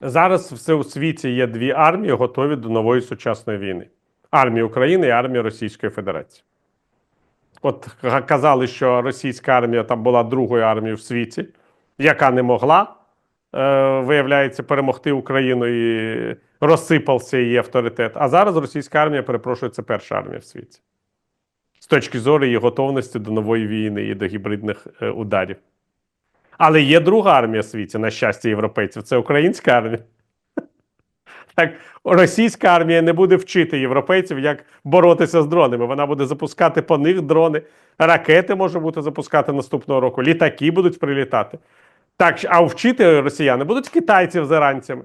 Зараз все у світі є дві армії, готові до нової сучасної війни: армія України і армія Російської Федерації. От казали, що російська армія там була другою армією в світі, яка не могла, е, виявляється, перемогти Україну і розсипався її авторитет. А зараз російська армія, перепрошую, це перша армія в світі. З точки зору її готовності до нової війни і до гібридних е, ударів. Але є друга армія в світі, на щастя, європейців. Це українська армія. Так, російська армія не буде вчити європейців, як боротися з дронами. Вона буде запускати по них дрони, ракети може бути запускати наступного року, літаки будуть прилітати. Так, а вчити росіяни будуть китайців з іранцями.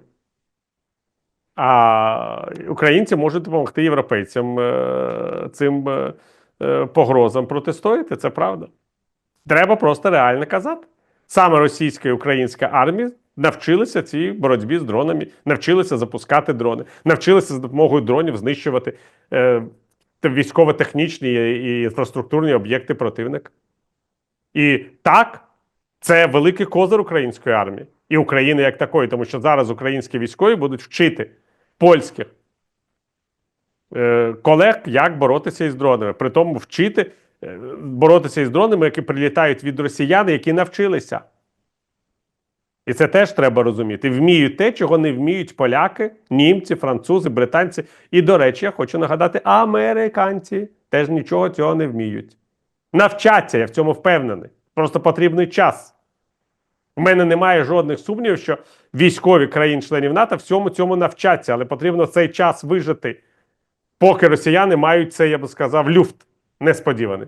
А українці можуть допомогти європейцям е, цим е, е, погрозам протистояти. Це правда. Треба просто реально казати. Саме російська і українська армія навчилися цій боротьбі з дронами, навчилися запускати дрони, навчилися з допомогою дронів знищувати е, військово-технічні і інфраструктурні об'єкти противника. І так, це великий козир української армії і України як такої, тому що зараз українські військові будуть вчити польських е, колег, як боротися із дронами. При тому вчити боротися із дронами, які прилітають від росіян, які навчилися. І це теж треба розуміти. Вміють те, чого не вміють поляки, німці, французи, британці. І, до речі, я хочу нагадати, американці теж нічого цього не вміють. Навчаться, я в цьому впевнений. Просто потрібний час. У мене немає жодних сумнівів, що військові країн-членів НАТО всьому цьому навчаться, але потрібно цей час вижити, поки росіяни мають це, я би сказав, люфт несподіваний.